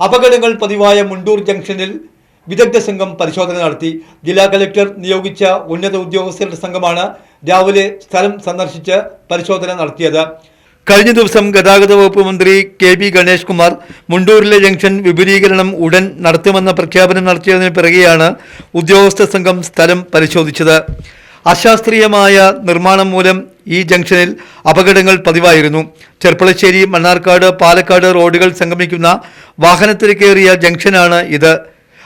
അപകടങ്ങൾ പതിവായ മുണ്ടൂർ ജംഗ്ഷനിൽ വിദഗ്ധ സംഘം പരിശോധന നടത്തി. ജില്ലാ കലക്ടർ നിയോഗിച്ച ഉന്നത ഉദ്യോഗസ്ഥരുടെ സംഘമാണ് രാവിലെ സ്ഥലം സന്ദർശിച്ച് പരിശോധന നടത്തിയത്. കഴിഞ്ഞ ദിവസം ഗതാഗത വകുപ്പ് മന്ത്രി കെ ബി ഗണേഷ് കുമാർ മുണ്ടൂരിലെ ജംഗ്ഷൻ വിപുലീകരണം ഉടൻ നടത്തുമെന്ന പ്രഖ്യാപനം നടത്തിയതിന് പിറകെയാണ് ഉദ്യോഗസ്ഥ സംഘം സ്ഥലം പരിശോധിച്ചത്. അശാസ്ത്രീയമായ നിർമ്മാണം മൂലം ഈ ജംഗ്ഷനിൽ അപകടങ്ങൾ പതിവായിരുന്നു. ചെർപ്പളശ്ശേരി മണ്ണാർക്കാട് പാലക്കാട് റോഡുകൾ സംഗമിക്കുന്ന വാഹനത്തിരക്കേറിയ ജംഗ്ഷനാണ് ഇത്.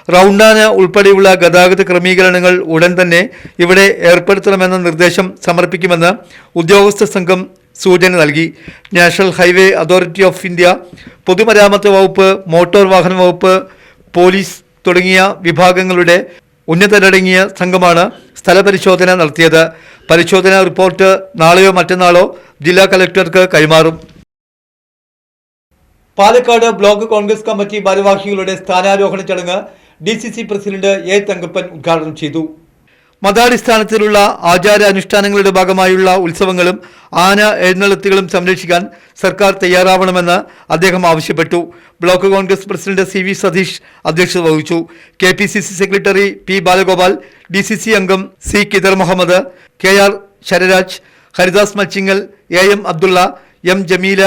റൗണ്ടാന ഉൾപ്പെടെയുള്ള ഗതാഗത ക്രമീകരണങ്ങൾ ഉടൻ തന്നെ ഇവിടെ ഏർപ്പെടുത്തണമെന്ന നിർദ്ദേശം സമർപ്പിക്കുമെന്ന് ഉദ്യോഗസ്ഥ സംഘം സൂചന നൽകി. National highway authority of India പൊതുമരാമത്ത് വകുപ്പ് മോട്ടോർ വാഹന വകുപ്പ് പോലീസ് തുടങ്ങിയ വിഭാഗങ്ങളുടെ ഉന്നതരടങ്ങിയ സംഘമാണ് സ്ഥലപരിശോധന നടത്തിയത്. പരിശോധന റിപ്പോർട്ട് നാളെയോ മറ്റന്നാളോ ജില്ലാ കലക്ടർക്ക് കൈമാറും. പാലക്കാട് ബ്ലോക്ക് കോൺഗ്രസ് കമ്മിറ്റി ഭാരവാഹികളുടെ സ്ഥാനാരോഹണ ചടങ്ങ് D C C president A Thankappan ഉദ്ഘാടനം ചെയ്തു. മതാടിസ്ഥാനത്തിലുള്ള ആചാര അനുഷ്ഠാനങ്ങളുടെ ഭാഗമായുള്ള ഉത്സവങ്ങളും ആന എഴുന്നള്ളത്തുകളും സംരക്ഷിക്കാൻ സർക്കാർ തയ്യാറാവണമെന്ന് അദ്ദേഹം ആവശ്യപ്പെട്ടു. Block Congress president C V Satheesh അധ്യക്ഷത വഹിച്ചു. K P C C secretary P Balagopal D C C അംഗം C Kidar Muhammad K R Sararaj Haridas Machingal A M Abdulla M Jameela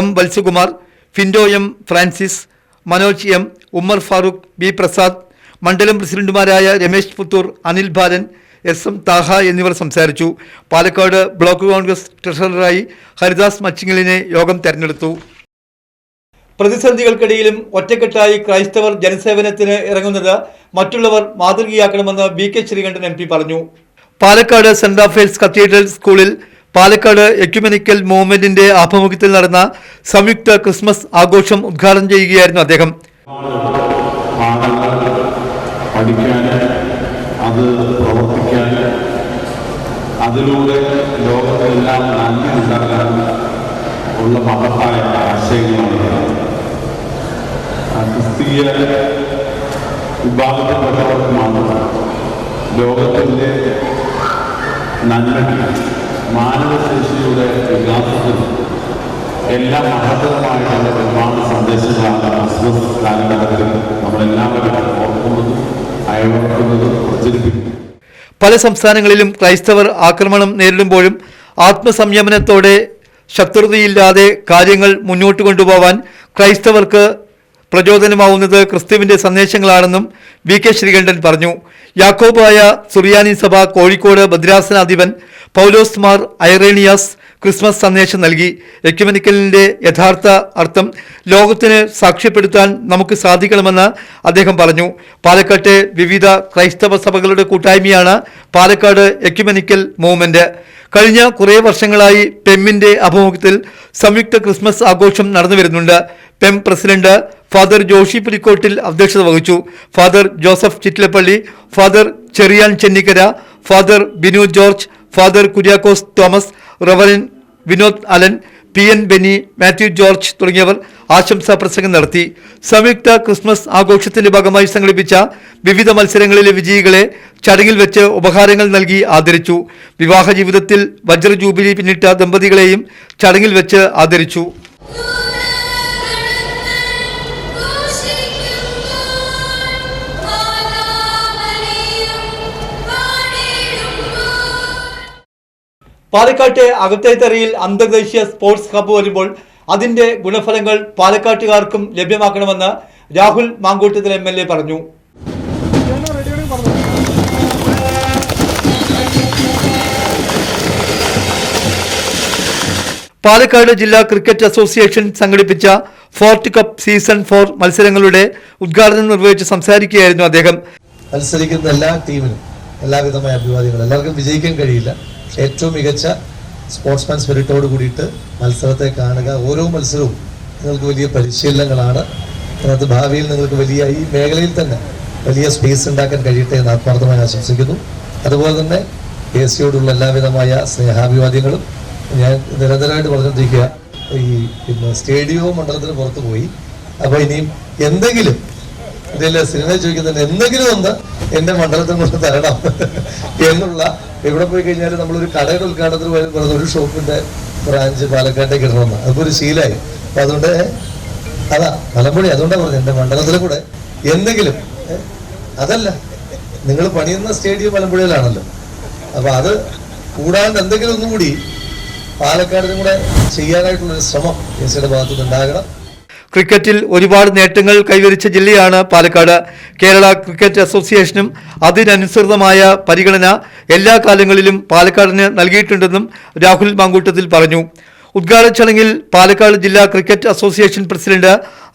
M Valsakumar Findo M Francis Manoj M Ummer Farooq B Prasad മണ്ഡലം പ്രസിഡന്റുമാരായ Ramesh Puthur Anil Balan S M Thaha എന്നിവർ സംസാരിച്ചു. Palakkad block Congress ട്രഷററായി ഹരിദാസ് മച്ചിങ്ങലിനെ യോഗം തെരഞ്ഞെടുത്തു. പ്രതിസന്ധികൾക്കിടയിലും ഒറ്റക്കെട്ടായി ക്രൈസ്തവർ ജനസേവനത്തിന് ഇറങ്ങുന്നത് മറ്റുള്ളവർ മാതൃകയാക്കണമെന്ന് B K Sreekandan M P പറഞ്ഞു. പാലക്കാട് സെന്റ് റാഫേൽസ് കത്തീഡ്രൽ സ്കൂളിൽ പാലക്കാട് എക്യുമെനിക്കൽ മൂവ്മെന്റിന്റെ ആഭിമുഖ്യത്തിൽ നടന്ന സംയുക്ത ക്രിസ്മസ് ആഘോഷം ഉദ്ഘാടനം ചെയ്യുകയായിരുന്നു അദ്ദേഹം. പഠിക്കാൻ അത് പ്രവർത്തിക്കാൻ അതിലൂടെ ലോകത്തെല്ലാം നന്ദി ഉണ്ടാക്കാൻ ഉള്ള മഹത്തായ ആശയങ്ങളാണ് ക്രിസ്തീയ വിഭാഗത്തിൽപ്പെട്ടവർക്കുമാണ് ലോകത്തിന്റെ നന്മയ്ക്ക് മാനവശേഷിയുടെ വികാസത്തിനും എല്ലാം മഹത്തരമായിട്ടുള്ള ഒരുപാട് സന്ദേശങ്ങളാണ് ക്രിസ്മസ് കാലഘട്ടത്തിൽ നമ്മളെല്ലാവരും ഓർക്കുന്നതും അയവർക്കുന്നതും പ്രചരിപ്പിക്കും പല സംസ്ഥാനങ്ങളിലും ക്രൈസ്തവർ ആക്രമണം നേരിടുമ്പോഴും ആത്മസംയമനത്തോടെ ശത്രുതയില്ലാതെ കാര്യങ്ങൾ മുന്നോട്ട് കൊണ്ടുപോവാൻ ക്രൈസ്തവർക്ക് പ്രചോദനമാവുന്നത് ക്രിസ്തുവിന്റെ സന്ദേശങ്ങളാണെന്നും വി കെ ശ്രീകണ്ഠൻ പറഞ്ഞു. യാക്കോബായ സുറിയാനി സഭ കോഴിക്കോട് ഭദ്രാസനാധിപൻ പൗലോസ് മാർ ഐറേണിയാസ് ക്രിസ്മസ് സന്ദേശം നൽകി. എക്യുമെനിക്കലിന്റെ യഥാർത്ഥ അർത്ഥം ലോകത്തിന് സാക്ഷ്യപ്പെടുത്താൻ നമുക്ക് സാധിക്കണമെന്ന് അദ്ദേഹം പറഞ്ഞു. പാലക്കാട്ടെ വിവിധ ക്രൈസ്തവ സഭകളുടെ കൂട്ടായ്മയാണ് പാലക്കാട് എക്യുമെനിക്കൽ മൂവ്മെന്റ്. കഴിഞ്ഞ കുറേ വർഷങ്ങളായി പെമ്മിന്റെ അഭിമുഖത്തിൽ സംയുക്ത ക്രിസ്മസ് ആഘോഷം നടന്നു വരുന്നുണ്ട്. പെം പ്രസിഡന്റ് ഫാദർ ജോഷി പുലിക്കോട്ടിൽ അധ്യക്ഷത വഹിച്ചു. Father Joseph Chittilappally father Cherian Chennikkara father Binu George father Kuriakose Thomas reverend Vinod Alan P N Benny Mathew George തുടങ്ങിയവർ ആശംസാ പ്രസംഗം നടത്തി. സംയുക്ത ക്രിസ്മസ് ആഘോഷത്തിന്റെ ഭാഗമായി സംഘടിപ്പിച്ച വിവിധ മത്സരങ്ങളിലെ വിജയികളെ ചടങ്ങിൽ വെച്ച് ഉപഹാരങ്ങൾ നൽകി ആദരിച്ചു. വിവാഹ ജീവിതത്തിൽ വജ്ര ജൂബിലി പിന്നിട്ട ദമ്പതികളെയും ചടങ്ങിൽ വെച്ച് ആദരിച്ചു. പാലക്കാട്ടെ അകത്തേത്തറയിൽ അന്തർദേശീയ സ്പോർട്സ് ഹബ്ബ് വരുമ്പോൾ അതിന്റെ ഗുണഫലങ്ങൾ പാലക്കാട്ടുകാർക്കും ലഭ്യമാക്കണമെന്ന് Rahul Mankoottathil M L A പറഞ്ഞു. പാലക്കാട് ജില്ലാ ക്രിക്കറ്റ് അസോസിയേഷൻ സംഘടിപ്പിച്ച ഫോർട്ട് കപ്പ് സീസൺ ഫോർ മത്സരങ്ങളുടെ ഉദ്ഘാടനം നിർവഹിച്ച് സംസാരിക്കുകയായിരുന്നു അദ്ദേഹം. മത്സരിക്കുന്ന എല്ലാ ടീമിനും എല്ലാവിധമായ അഭിവാദികൾ എല്ലാവർക്കും വിജയിക്കാൻ കഴിയില്ല. ഏറ്റവും മികച്ച സ്പോർട്സ്മാൻ സ്പിരിറ്റോട് കൂടിയിട്ട് മത്സരത്തെ കാണുക. ഓരോ മത്സരവും നിങ്ങൾക്ക് വലിയ പരിശീലനങ്ങളാണ്. അതിനകത്ത് ഭാവിയിൽ നിങ്ങൾക്ക് വലിയ ഈ മേഖലയിൽ തന്നെ വലിയ സ്പേസ് ഉണ്ടാക്കാൻ കഴിയട്ടെ എന്ന് ആത്മാർത്ഥമായി ആശംസിക്കുന്നു. അതുപോലെ തന്നെ എ സിയോടുള്ള എല്ലാവിധമായ സ്നേഹാഭിവാദ്യങ്ങളും ഞാൻ നിരന്തരമായിട്ട് പറഞ്ഞിരിക്കുക ഈ പിന്നെ സ്റ്റേഡിയവും മണ്ഡലത്തിന് പുറത്ത് പോയി. അപ്പോൾ ഇനിയും എന്തെങ്കിലും ഇതിൽ സിനിമ ചോദിക്കുന്നതിന് എന്തെങ്കിലും ഒന്ന് എന്റെ മണ്ഡലത്തിൽ കൊണ്ട് തരണം എന്നുള്ള എവിടെ പോയി കഴിഞ്ഞാൽ നമ്മളൊരു കടയുടെ ഉദ്ഘാടനത്തിന് പോയാൽ ഒരു ഷോപ്പിന്റെ ബ്രാഞ്ച് പാലക്കാട്ടേക്ക് ഇടണമെന്ന് അതൊക്കെ ഒരു ശീലമായി അപ്പൊ അതുകൊണ്ട് അതാ മലമ്പുഴി. അതുകൊണ്ടാണ് പറഞ്ഞത് എന്റെ മണ്ഡലത്തിലെ കൂടെ എന്തെങ്കിലും അതല്ല. നിങ്ങൾ പണിയുന്ന സ്റ്റേഡിയം മലമ്പുഴയിലാണല്ലോ. അപ്പൊ അത് കൂടാണ്ട് എന്തെങ്കിലും ഒന്നുകൂടി പാലക്കാടിനും കൂടെ ചെയ്യാനായിട്ടുള്ളൊരു ശ്രമം കെ സിയുടെ ഭാഗത്തുനിന്ന് ഉണ്ടാകണം ക്രിക്കറ്റിൽ ഒരുപാട് നേട്ടങ്ങൾ കൈവരിച്ച ജില്ലയാണ് പാലക്കാട്. കേരള ക്രിക്കറ്റ് അസോസിയേഷനും അതിനനുസൃതമായ പരിഗണന എല്ലാ കാലങ്ങളിലും പാലക്കാടിന് നൽകിയിട്ടുണ്ടെന്നും രാഹുൽ മാങ്കൂട്ടത്തിൽ പറഞ്ഞു. ഉദ്ഘാടന ചടങ്ങിൽ പാലക്കാട് ജില്ലാ cricket association president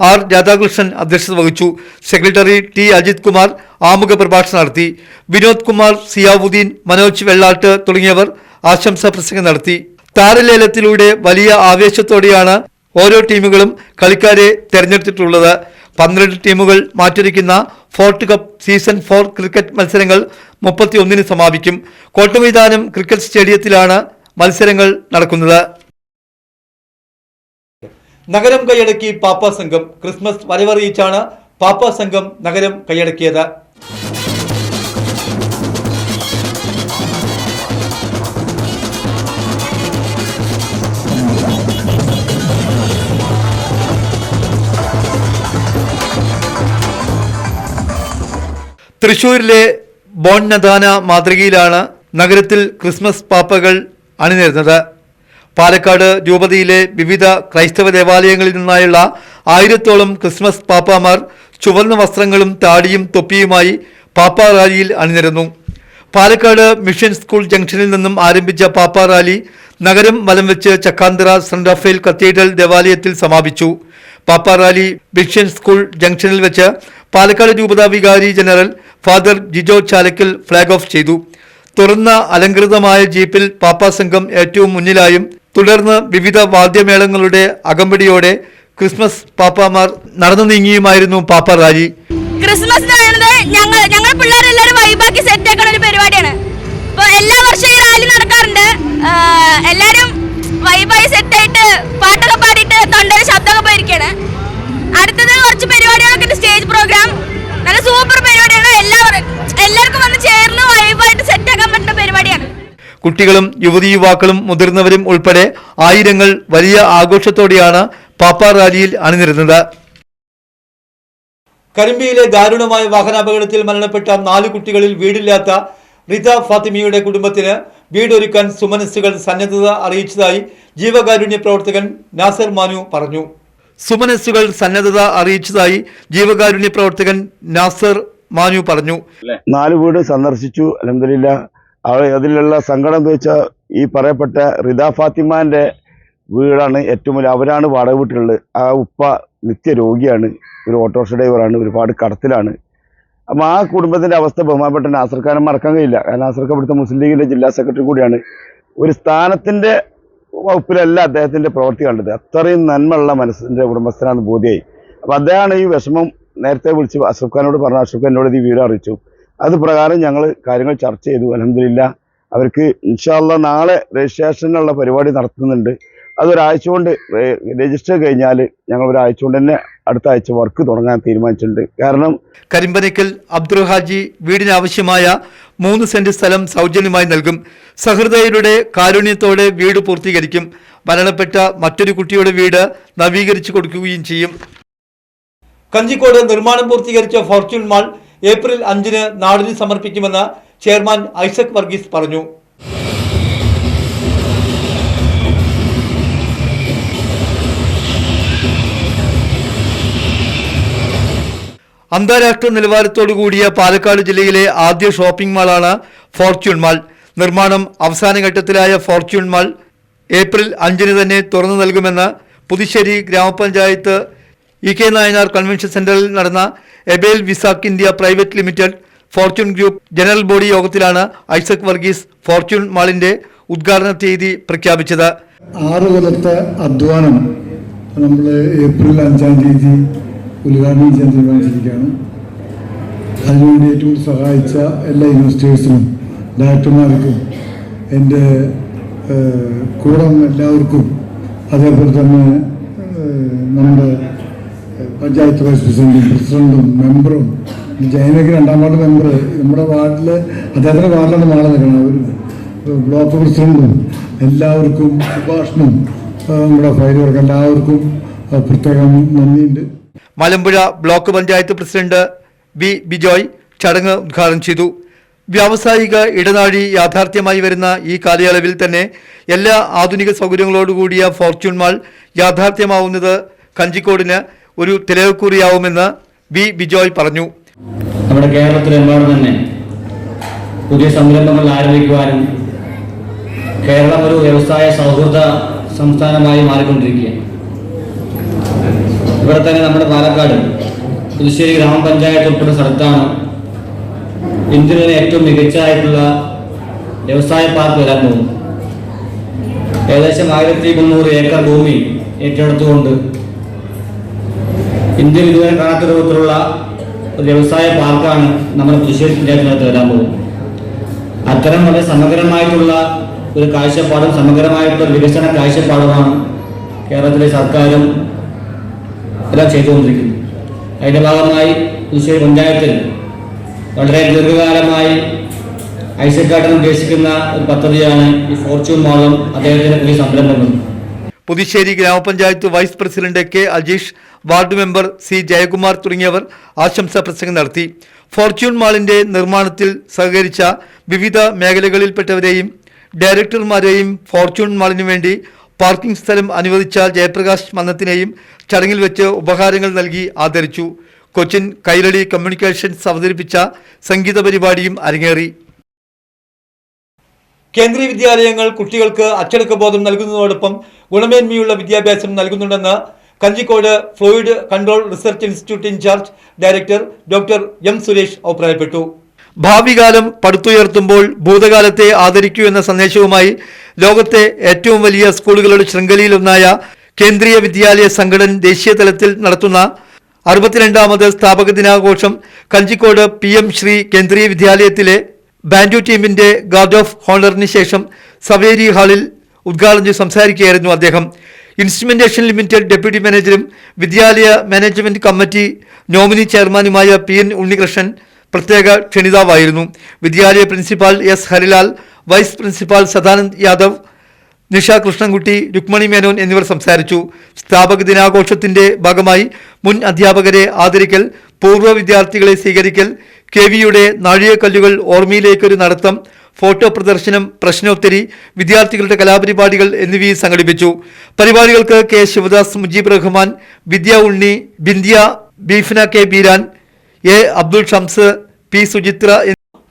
R Radhakrishnan അധ്യക്ഷത വഹിച്ചു. സെക്രട്ടറി ടി അജിത് കുമാർ ആമുഖ പ്രഭാഷണം നടത്തി. വിനോദ് കുമാർ സിയാവുദ്ദീൻ മനോജ് വെള്ളാട്ട് തുടങ്ങിയവർ ആശംസാ പ്രസംഗം നടത്തി. താരലേലത്തിലൂടെ വലിയ ആവേശത്തോടെയാണ് ഓരോ ടീമുകളും കളിക്കാരെ തെരഞ്ഞെടുത്തിട്ടുള്ളത്. പന്ത്രണ്ട് ടീമുകൾ മാറ്റൊരുക്കുന്ന fort cup season four cricket മത്സരങ്ങൾ മുപ്പത്തിയൊന്നിന് സമാപിക്കും. കോട്ടമൈതാനം ക്രിക്കറ്റ് സ്റ്റേഡിയത്തിലാണ് മത്സരങ്ങൾ നടക്കുന്നത്. നഗരം കൈയടക്കി പാപ്പ സംഘം. ക്രിസ്മസ് വരവറിയിച്ചാണ് പാപ്പ സംഘം നഗരം കൈയടക്കിയത്. തൃശൂരിലെ ബോൺനദാന മാതൃകയിലാണ് നഗരത്തിൽ ക്രിസ്മസ് പാപ്പകൾ അണിനിരുന്നത്. പാലക്കാട് രൂപതയിലെ വിവിധ ക്രൈസ്തവ ദേവാലയങ്ങളിൽ നിന്നായുള്ള ആയിരത്തോളം ക്രിസ്മസ് പാപ്പാമാർ ചുവന്ന വസ്ത്രങ്ങളും താടിയും തൊപ്പിയുമായി പാപ്പാ റാലിയിൽ അണിനിരുന്നു. പാലക്കാട് മിഷൻ സ്കൂൾ ജംഗ്ഷനിൽ നിന്നും ആരംഭിച്ച പാപ്പാ റാലി നഗരം വലം വെച്ച് ചക്കാന്തറ സെന്റ് റഫേൽ കത്തീഡ്രൽ ദേവാലയത്തിൽ സമാപിച്ചു. പാപ്പാ റാലി മിഷൻ സ്കൂൾ ജംഗ്ഷനിൽ വെച്ച് പാലക്കാട് രൂപതാ വികാരി general father Jijo Chalakkal flag off ചെയ്തു. തുറന്ന അലങ്കൃതമായ ജീപ്പിൽ പാപ്പാ സംഘം ഏറ്റവും മുന്നിലായും തുടർന്ന് വിവിധ വാദ്യമേളങ്ങളുടെ അകമ്പടിയോടെ ക്രിസ്മസ് പാപ്പാമാർ നടന്നു നീങ്ങിയുമായിരുന്നു പാപ്പ റാലി. ക്രിസ്മസ് ഞങ്ങൾ ഞങ്ങൾ പിള്ളേരെല്ലാവരും വൈബാക്കി സെറ്റ് ആക്കുന്ന ഒരു പരിപാടിയാണ്. എല്ലാ വർഷവും ഈ റാലി നടക്കാറുണ്ട്. എല്ലാവരും വൈബായി സെറ്റ് ആയിട്ട് പാട്ടൊക്കെ പാടിയിട്ട് തൊണ്ടയിൽ ശബ്ദമൊക്കെ പോയിരിക്കുകയാണ് അടുത്തത് കുറച്ച് പരിപാടികളൊക്കെ ഉണ്ട് സ്റ്റേജ് പ്രോഗ്രാം നല്ല സൂപ്പർ പരിപാടിയാണ് എല്ലാവരും എല്ലാവർക്കും വന്ന് ചേർന്ന് വൈബായിട്ട് സെറ്റ് ആക്കാൻ പറ്റുന്ന പരിപാടിയാണ് കുട്ടികളും യുവതി യുവാക്കളും മുതിർന്നവരും ഉൾപ്പെടെ ആയിരങ്ങൾ വലിയ ആഘോഷത്തോടെയാണ് പാപ്പ റാലിയിൽ അണിനിരുന്നത്. കരിമ്പിയിലെ ദാരുണമായ വാഹനാപകടത്തിൽ മരണപ്പെട്ട നാല് കുട്ടികളിൽ വീടില്ലാത്ത റിത ഫാത്തിമിയുടെ കുടുംബത്തിന് വീടൊരുക്കാൻ സുമനസ്സുകൾ സന്നദ്ധത അറിയിച്ചതായി ജീവകാരുണ്യ പ്രവർത്തകൻ നാസർ മാനു പറഞ്ഞു. സുമനസ്സുകൾ സന്നദ്ധത അറിയിച്ചതായി ജീവകാരുണ്യ പ്രവർത്തകൻ നാസർ മാനു പറഞ്ഞു. നാല് വീട് സന്ദർശിച്ചു. അലഹമില്ല അതിലുള്ള സങ്കടം എന്ന് വെച്ചാൽ ഈ പറയപ്പെട്ട റിദ ഫാത്തിമാന്റെ വീടാണ് ഏറ്റവും വലിയ അവരാണ് വാടക വീട്ടിലുള്ളത്. ആ ഉപ്പ നിത്യ രോഗിയാണ് ഒരു ഓട്ടോറിക്ഷ ഡ്രൈവറാണ്. ഒരുപാട് കടത്തിലാണ്. അപ്പം ആ കുടുംബത്തിന്റെ അവസ്ഥ ബഹുമാനപ്പെട്ട നാസർ മറക്കാൻ കഴിയില്ല. കാരണം നാസർക്ക് ഇവിടുത്തെ മുസ്ലിം ലീഗിന്റെ ജില്ലാ സെക്രട്ടറി കൂടിയാണ്. ഒരു സ്ഥാനത്തിന്റെ വകുപ്പിലല്ല അദ്ദേഹത്തിന്റെ പ്രവൃത്തി കണ്ടത്. അത്രയും നന്മയുള്ള മനസ്സിന്റെ ഉടമസ്ഥനാണെന്ന് ബോധ്യമായി അപ്പോൾ അദ്ദേഹമാണ് ഈ വിഷമം നേരത്തെ വിളിച്ച് അഷ്റഫ് ഖാനോട് പറഞ്ഞു അഷ്റഫ് ഖാൻ ഈ വീട് അറിയിച്ചു. അത് പ്രകാരം ഞങ്ങൾ കാര്യങ്ങൾ ചർച്ച ചെയ്തു. അലഹമില്ല അവർക്ക് ഇൻഷാല്ല നാളെ രജിസ്ട്രേഷനുള്ള പരിപാടി നടത്തുന്നുണ്ട്. അതൊരാഴ്ച കൊണ്ട് രജിസ്റ്റർ കഴിഞ്ഞാൽ ഞങ്ങൾ ഒരാഴ്ച കൊണ്ട് തന്നെ അടുത്ത ആഴ്ച വർക്ക് തുടങ്ങാൻ തീരുമാനിച്ചിട്ടുണ്ട്. കാരണം കരിമ്പനയ്ക്കൽ അബ്ദുൽ ഹാജി വീടിനാവശ്യമായ മൂന്ന് സെന്റ് സ്ഥലം സൗജന്യമായി നൽകും. സഹൃദയരുടെ കാരുണ്യത്തോടെ വീട് പൂർത്തീകരിക്കും. മരണപ്പെട്ട മറ്റൊരു കുട്ടിയുടെ വീട് നവീകരിച്ചു കൊടുക്കുകയും ചെയ്യും. കഞ്ചിക്കോട് നിർമ്മാണം പൂർത്തീകരിച്ച ഫോർച്യൂൺ മാൾ ഏപ്രിൽ അഞ്ചിന് നാടിന് സമർപ്പിക്കുമെന്ന് ചെയർമാൻ ഐസക് വർഗീസ് പറഞ്ഞു. അന്താരാഷ്ട്ര നിലവാരത്തോടു കൂടിയ പാലക്കാട് ജില്ലയിലെ ആദ്യ ഷോപ്പിംഗ് മാളാണ് ഫോർച്യൂൺ മാൾ. നിർമ്മാണം അവസാന ഘട്ടത്തിലായ ഫോർച്യൂൺ മാൾ ഏപ്രിൽ അഞ്ചിന് തന്നെ തുറന്നു നൽകുമെന്ന് പുതുശ്ശേരി ഗ്രാമപഞ്ചായത്ത് ഇ കെ നായനാർ കൺവെൻഷൻ സെന്ററിൽ നടന്ന Abel Visak India private limited fortune group general body യോഗത്തിലാണ് ഐസക് വർഗീസ് ഫോർച്യൂൺ മാളിന്റെ ഉദ്ഘാടന തീയതി പ്രഖ്യാപിച്ചത്. ആറ് കൊല്ലത്തെ അധ്വാനം നമ്മൾ ഏപ്രിൽ അഞ്ചാം തീയതി ഉദ്ഘാടനം ചെയ്യാൻ തീരുമാനിച്ചിരിക്കുകയാണ്. അതിനുവേണ്ടി ഏറ്റവും സഹായിച്ച എല്ലാ ഇൻവെസ്റ്റേഴ്സിനും ഡയറക്ടർമാർക്കും എന്റെ കൂടെ എല്ലാവർക്കും അതേപോലെ തന്നെ നമ്മുടെ പഞ്ചായത്ത് വൈസ് പ്രസിഡന്റും പ്രസിഡന്റും മെമ്പറും ജയനക്ക് രണ്ടാം വാർഡ് മെമ്പർ നമ്മുടെ വാർഡിൽ അദ്ദേഹത്തിന്റെ വാർഡിലാണ് നാളെ നിൽക്കണം ഒരു ബ്ലോക്ക് പ്രസിഡന്റും എല്ലാവർക്കും ഭാഷണം നമ്മുടെ ഫയലുകൾക്ക് എല്ലാവർക്കും പ്രത്യേകം നന്ദിയുണ്ട്. Malampuzha block panchayat president V Bijoy ചടങ്ങ് ഉദ്ഘാടനം ചെയ്തു. വ്യാവസായിക ഇടനാഴി യാഥാർത്ഥ്യമായി വരുന്ന ഈ കാലയളവിൽ തന്നെ എല്ലാ ആധുനിക സൗകര്യങ്ങളോടുകൂടിയ ഫോർച്യൂൺ മാൾ യാഥാർത്ഥ്യമാവുന്നത് കഞ്ചിക്കോടിന് ഒരു തിലകക്കുറിയാവുമെന്ന് വി ബിജോയ് പറഞ്ഞു. നമ്മുടെ കേരളത്തിലെമ്പാടും തന്നെ പുതിയ സംരംഭങ്ങൾ ആരംഭിക്കുവാനും കേരളം ഒരു വ്യവസായ സൗഹൃദ സംസ്ഥാനമായി മാറിക്കൊണ്ടിരിക്കുകയാണ്. ഇവിടെ തന്നെ നമ്മുടെ പാലക്കാട് പുതുശ്ശേരി ഗ്രാമപഞ്ചായത്ത് ഉൾപ്പെടുന്ന സ്ഥലത്താണ് ഇന്ത്യയിലെ ഏറ്റവും മികച്ചതായിട്ടുള്ള വ്യവസായ പാർക്ക് വരാൻ പോകുന്നത്. ഏകദേശം ആയിരത്തി മുന്നൂറ് ഏക്കർ ഭൂമി ഏറ്റെടുത്തുകൊണ്ട് ഇന്ത്യയിൽ ഇതുവരെ കാണാത്ത രൂപത്തിലുള്ള ഒരു വ്യവസായ പാർക്കാണ് നമ്മുടെ തൃശ്ശൂർ പഞ്ചായത്തിനകത്ത് വരാൻ പോകുന്നത്. അത്തരം വളരെ സമഗ്രമായിട്ടുള്ള ഒരു കാഴ്ചപ്പാടും സമഗ്രമായിട്ടുള്ള വികസന കാഴ്ചപ്പാടുമാണ് കേരളത്തിലെ സർക്കാരും എല്ലാം ചെയ്തുകൊണ്ടിരിക്കുന്നത്. അതിന്റെ ഭാഗമായി തൃശ്ശൂർ പഞ്ചായത്തിൽ വളരെ ദീർഘകാലമായി ഐസക്കാട്ടിൽ ഉദ്ദേശിക്കുന്ന ഒരു പദ്ധതിയാണ് ഈ ഫോർച്യൂൺ മോളും അദ്ദേഹത്തിന്റെ പുതിയ സംരംഭങ്ങളും. പുതുശ്ശേരി ഗ്രാമപഞ്ചായത്ത് vice president K Ajeesh ward member C Jayakumar തുടങ്ങിയവർ ആശംസാ പ്രസംഗം നടത്തി. ഫോർച്യൂൺ മാളിന്റെ നിർമ്മാണത്തിൽ സഹകരിച്ച വിവിധ മേഖലകളിൽപ്പെട്ടവരെയും ഡയറക്ടർമാരെയും ഫോർച്യൂൺ മാളിനു വേണ്ടി പാർക്കിംഗ് സ്ഥലം അനുവദിച്ച ജയപ്രകാശ് മന്നത്തിനെയും ചടങ്ങിൽ വെച്ച് ഉപഹാരങ്ങൾ നൽകി ആദരിച്ചു. കൊച്ചിൻ കൈരളി കമ്മ്യൂണിക്കേഷൻസ് അവതരിപ്പിച്ച സംഗീത പരിപാടിയും അരങ്ങേറി. കേന്ദ്രീയ വിദ്യാലയങ്ങൾ കുട്ടികൾക്ക് അച്ചടക്ക ബോധം നൽകുന്നതോടൊപ്പം ഗുണമേന്മയുള്ള വിദ്യാഭ്യാസം നൽകുന്നുണ്ടെന്ന് Kanjikode fluid control research institute incharge director doctor M Suresh അഭിപ്രായപ്പെട്ടു. ഭാവികാലം പടുത്തുയർത്തുമ്പോൾ ഭൂതകാലത്തെ ആദരിക്കൂ എന്ന സന്ദേശവുമായി ലോകത്തെ ഏറ്റവും വലിയ സ്കൂളുകളുടെ ശൃംഖലയിലൊന്നായ കേന്ദ്രീയ വിദ്യാലയ സംഘടന ദേശീയ തലത്തിൽ നടത്തുന്ന അറുപത്തിരണ്ടാമത് സ്ഥാപക ദിനാഘോഷം കഞ്ചിക്കോട് പി എം ശ്രീ കേന്ദ്രീയ വിദ്യാലയത്തിലെ ബാൻഡു ടീമിന്റെ ഗാർഡ് ഓഫ് ഹോണറിന് ശേഷം സവേരി ഹാളിൽ ഉദ്ഘാടനം ചെയ്ത് സംസാരിക്കുകയായിരുന്നു അദ്ദേഹം. ഇൻസ്ട്രുമെന്റേഷൻ ലിമിറ്റഡ് ഡെപ്യൂട്ടി മാനേജരും വിദ്യാലയ മാനേജ്മെന്റ് കമ്മിറ്റി നോമിനി ചെയർമാനുമായ പി എൻ ഉണ്ണികൃഷ്ണൻ പ്രത്യേക ക്ഷണിതാവായിരുന്നു. വിദ്യാലയ principal S Harilal vice principal Sadanand Yadav Nisha Krishnankutty Rukmani Menon എന്നിവർ സംസാരിച്ചു. സ്ഥാപക ദിനാഘോഷത്തിന്റെ ഭാഗമായി മുൻ അധ്യാപകരെ ആദരിക്കൽ പൂർവ വിദ്യാർത്ഥികളെ സ്വീകരിക്കൽ കെ വിയുടെ നാഴികക്കല്ലുകൾ ഓർമ്മയിലേക്കൊരു നടത്തം ഫോട്ടോ പ്രദർശനം പ്രശ്നോത്തരി വിദ്യാർത്ഥികളുടെ കലാപരിപാടികൾ എന്നിവയും സംഘടിപ്പിച്ചു. പരിപാടികൾക്ക് K Sivadas Mujeeb Rahman Vidya Unni Bindiya Beefna K Beeran A Abdul Shams P Suchithra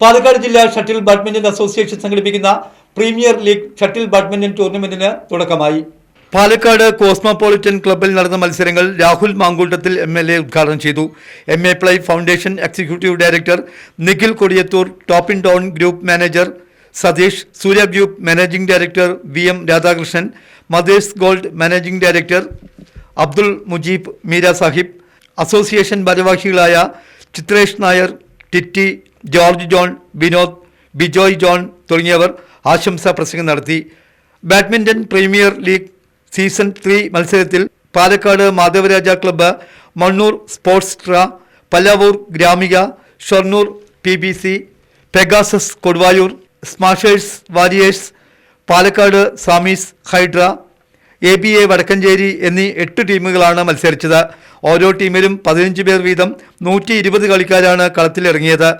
Palakkad ജില്ലാ ഷട്ടിൽ ബാഡ്മിന്റൺ അസോസിയേഷൻ സംഘടിപ്പിക്കുന്ന പ്രീമിയർ ലീഗ് ഷട്ടിൽ ബാഡ്മിന്റൺ ടൂർണമെന്റിന് തുടക്കമായി. പാലക്കാട് കോസ്മോപോളിറ്റൻ ക്ലബ്ബിൽ നടന്ന മത്സരങ്ങൾ Rahul Mankoottathil M L A ഉദ്ഘാടനം ചെയ്തു. M A ply foundation executive director Nikhil Kodiyathur top in town group manager Satheesh Surya group managing director V M Radhakrishnan mothers gold managing director Abdul Mujeeb Meera Sahib association ഭാരവാഹികളായ ചിത്രേഷ് നായർ ടിറ്റി ജോർജ് ജോൺ വിനോദ് ബിജോയ് ജോൺ തുടങ്ങിയവർ ആശംസാ പ്രസംഗം നടത്തി. Badminton premier league season three മത്സരത്തിൽ Palakkad Madhavaraja club Mannur sports ട്ര Pallavur Gramika Shoranur P B C Pegasus Koduvayur smashers warriors Palakkad Samees Hydra A B A Vadakkanchery എന്നീ എട്ട് ടീമുകളാണ് മത്സരിച്ചത്. ഓരോ ടീമിലും പതിനഞ്ച് പേർ വീതം നൂറ്റി ഇരുപത് കളിക്കാരാണ് കളത്തിലിറങ്ങിയത്.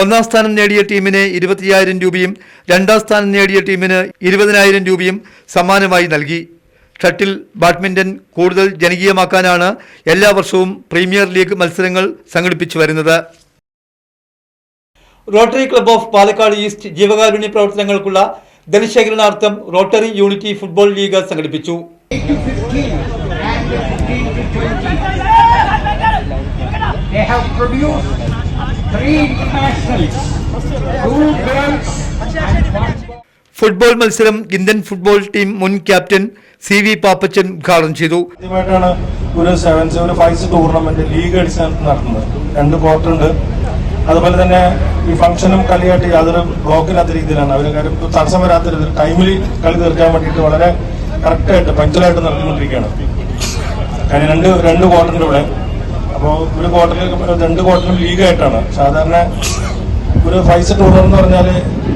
ഒന്നാം സ്ഥാനം നേടിയ ടീമിന് ഇരുപത്തിയായിരം രൂപയും രണ്ടാം സ്ഥാനം നേടിയ ടീമിന് ഇരുപതിനായിരം രൂപയും സമ്മാനമായി നൽകി. ഷട്ടിൽ ബാഡ്മിന്റൺ കൂടുതൽ ജനകീയമാക്കാനാണ് എല്ലാ വർഷവും പ്രീമിയർ ലീഗ് മത്സരങ്ങൾ സംഘടിപ്പിച്ചു വരുന്നത് Rotary club of Palakkad east ജീവകാരുണ്യ പ്രവർത്തനങ്ങൾക്കുള്ള ധനശേഖരണാർത്ഥം റോട്ടറി യൂണിറ്റി ഫുട്ബോൾ ലീഗ് സംഘടിപ്പിച്ചു They have produced three internationals, two girls and one boy. Football മത്സരം ഇന്ത്യൻ ഫുട്ബോൾ ടീം മുൻ ക്യാപ്റ്റൻ സി വി പാപ്പച്ചൻ ഉദ്ഘാടനം ചെയ്തു. ആദ്യമായിട്ടാണ് ഒരു സെവൻസ് ഒരു ഫൈവ്സ് ടൂർണമെന്റ് ലീഗ് അടിസ്ഥാനത്തിൽ നടത്തുന്നത്. രണ്ട് ക്വാർട്ടർ ഉണ്ട്. അതുപോലെ തന്നെ ഈ ഫംഗ്ഷനും കളിയായിട്ട് യാതൊരു ബ്ലോക്കില്ലാത്ത രീതിയിലാണ്. അവർ കാര്യം തടസ്സം വരാത്ത രീതിയിൽ ടൈമിൽ കളി തീർക്കാൻ വേണ്ടിയിട്ട് വളരെ കറക്റ്റായിട്ട് പഞ്ചലായിട്ട് നടത്തിക്കൊണ്ടിരിക്കുകയാണ്. കാര്യം രണ്ട് രണ്ട് ക്വാർട്ടറിന്റെ ഇവിടെ. അപ്പോൾ ഒരു ക്വാർട്ടറിൽ രണ്ട് ക്വാർട്ടറിലും ലീഗായിട്ടാണ്. സാധാരണ ഒരു ഫൈസ് ടൂർ എന്ന് പറഞ്ഞാൽ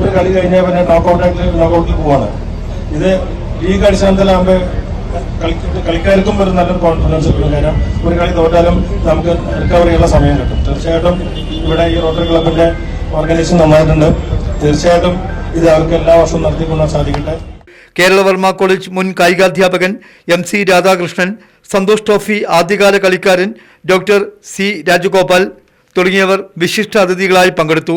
ഒരു കളി കഴിഞ്ഞാൽ പിന്നെ നോക്കൗട്ടായിട്ട് നോക്കൗട്ടിൽ പോവാണ്. ഇത് ലീഗ് അടിസ്ഥാനത്തിലാകുമ്പോൾ കളിക്ക- കളിക്കാർക്കും ഒരു നല്ല കോൺഫിഡൻസ് കിട്ടും. കാരണം ഒരു കളി തോറ്റാലും നമുക്ക് റിക്കവർ ചെയ്യാനുള്ള സമയം കിട്ടും. തീർച്ചയായിട്ടും ഇവിടെ ഈ റോട്ടറി ക്ലബിന്റെ ഓർഗനൈസേഷൻ നന്നായിട്ടുണ്ട്. തീർച്ചയായിട്ടും ഇത് അവർക്ക് എല്ലാ വർഷവും നടത്തിക്കൊണ്ടാൻ സാധിക്കട്ടെ. കേരളവർമ്മ കോളേജ് മുൻ കായികാധ്യാപകൻ M C Radhakrishnan Santhosh trophy ആദ്യകാല കളിക്കാരൻ ഡോക്ടർ സി രാജഗോപാൽ തുടങ്ങിയവർ വിശിഷ്ട അതിഥികളായി പങ്കെടുത്തു.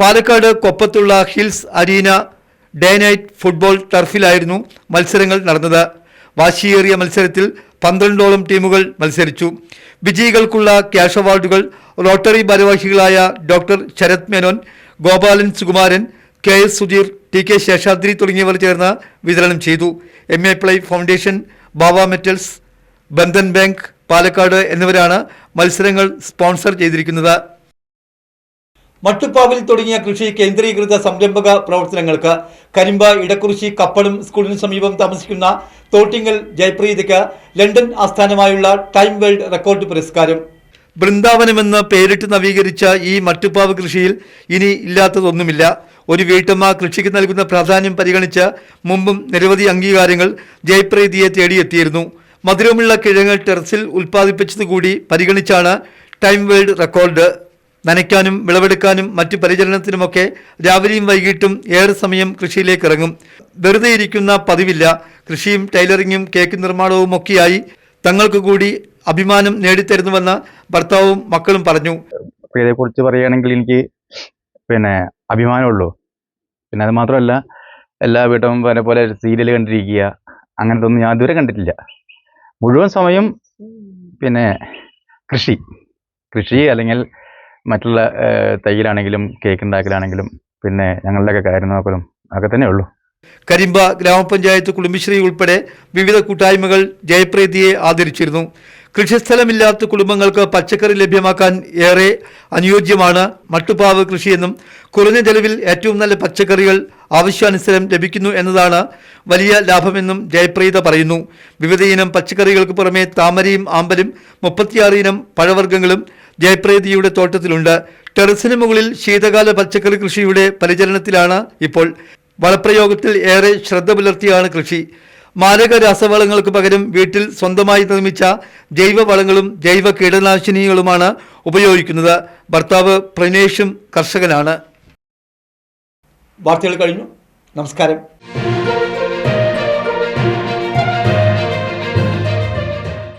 Palakkad കൊപ്പത്തുള്ള hills arena day night football ടർഫിലായിരുന്നു മത്സരങ്ങൾ നടന്നത്. വാശിയേറിയ മത്സരത്തിൽ പന്ത്രണ്ടോളം ടീമുകൾ മത്സരിച്ചു. വിജയികൾക്കുള്ള ക്യാഷ് അവാർഡുകൾ റോട്ടറി ഭാരവാഹികളായ doctor Sarath Menon Gopalan Sukumaran K S Sudheer T K Seshadri തുടങ്ങിയവർ ചേർന്ന് വിതരണം ചെയ്തു. M A ply foundation Baba metals Bandhan bank Palakkad എന്നിവരാണ് മത്സരങ്ങൾ സ്പോൺസർ ചെയ്തിരിക്കുന്നത്. മട്ടുപ്പാവിൽ തുടങ്ങിയ കൃഷി കേന്ദ്രീകൃത സംരംഭക പ്രവർത്തനങ്ങൾക്ക് കരിമ്പ ഇടക്കുറിശി കപ്പളും സ്കൂളിന് സമീപം താമസിക്കുന്ന തോട്ടിങ്ങൽ ജയപ്രീതയ്ക്ക് ലണ്ടൻ ആസ്ഥാനമായുള്ള ടൈം വേൾഡ് റെക്കോർഡ് പുരസ്കാരം. ബൃന്ദാവനമെന്ന് പേരിട്ട് നവീകരിച്ച ഈ മട്ടുപ്പാവ് കൃഷിയിൽ ഇനി ഇല്ലാത്തതൊന്നുമില്ല. ഒരു വീട്ടമ്മ കൃഷിക്ക് നൽകുന്ന പ്രാധാന്യം പരിഗണിച്ച് മുമ്പും നിരവധി അംഗീകാരങ്ങൾ ജയപ്രീതിയെ തേടിയെത്തിയിരുന്നു. മധുരമുള്ള കിഴങ്ങ് ടെറസിൽ ഉൽപ്പാദിപ്പിച്ചതുകൂടി പരിഗണിച്ചാണ് ടൈം വേൾഡ് റെക്കോർഡ്. നനയ്ക്കാനും വിളവെടുക്കാനും മറ്റ് പരിചരണത്തിനുമൊക്കെ രാവിലെയും വൈകിട്ടും ഏറെ സമയം കൃഷിയിലേക്ക് ഇറങ്ങും വെറുതെ ഇരിക്കുന്ന പതിവില്ല. കൃഷിയും ടൈലറിങ്ങും കേക്ക് നിർമ്മാണവും ഒക്കെയായി തങ്ങൾക്ക് കൂടി അഭിമാനം നേടിത്തരുന്നുവെന്ന് ഭർത്താവും മക്കളും പറഞ്ഞു. ഇതേക്കുറിച്ച് പറയുകയാണെങ്കിൽ എനിക്ക് പിന്നെ അഭിമാനമുള്ളൂ. പിന്നെ അത് മാത്രമല്ല എല്ലാ വീട്ടും പിന്നെ പോലെ സീരിയൽ കണ്ടിരിക്കുക. അങ്ങനത്തെ ഒന്നും ഞാൻ ഇതുവരെ കണ്ടിട്ടില്ല. മുഴുവൻ സമയം പിന്നെ കൃഷി. കൃഷി അല്ലെങ്കിൽ മറ്റുള്ള തൈയിലാണെങ്കിലും തയ്യലാണെങ്കിലും കേക്ക് ഉണ്ടാക്കലാണെങ്കിലും പിന്നെ ഞങ്ങളുടെയൊക്കെ കാര്യം നോക്കലും അതൊക്കെ തന്നെ ഉള്ളൂ. കരിമ്പ ഗ്രാമപഞ്ചായത്ത് കുടുംബശ്രീ ഉൾപ്പെടെ വിവിധ കൂട്ടായ്മകൾ ജയപ്രീതിയെ ആദരിച്ചിരുന്നു. കൃഷിസ്ഥലമില്ലാത്ത കുടുംബങ്ങൾക്ക് പച്ചക്കറി ലഭ്യമാക്കാൻ ഏറെ അനുയോജ്യമാണ് മട്ടുപാവ് കൃഷിയെന്നും കുറഞ്ഞ ചെലവിൽ ഏറ്റവും നല്ല പച്ചക്കറികൾ ആവശ്യാനുസരണം ലഭിക്കുന്നു എന്നതാണ് വലിയ ലാഭമെന്നും ജയപ്രീത പറയുന്നു. വിവിധ ഇനം പച്ചക്കറികൾക്ക് പുറമെ താമരയും ആമ്പലും മുപ്പത്തിയാറ് ഇനം പഴവർഗങ്ങളും ജയപ്രീതിയുടെ തോട്ടത്തിലുണ്ട്. ടെറസിന് മുകളിൽ ശീതകാല പച്ചക്കറി കൃഷിയുടെ പരിചരണത്തിലാണ് ഇപ്പോൾ വളപ്രയോഗത്തിൽ ഏറെ ശ്രദ്ധ പുലർത്തിയാണ് കൃഷി. മാരക രാസവളങ്ങൾക്ക് പകരം വീട്ടിൽ സ്വന്തമായി നിർമ്മിച്ച ജൈവ വളങ്ങളും ജൈവ കീടനാശിനികളുമാണ് ഉപയോഗിക്കുന്നത്. ഭർത്താവ് പ്രണേഷും കർഷകനാണ്. വാർത്തകൾ കഴിഞ്ഞു. നമസ്കാരം.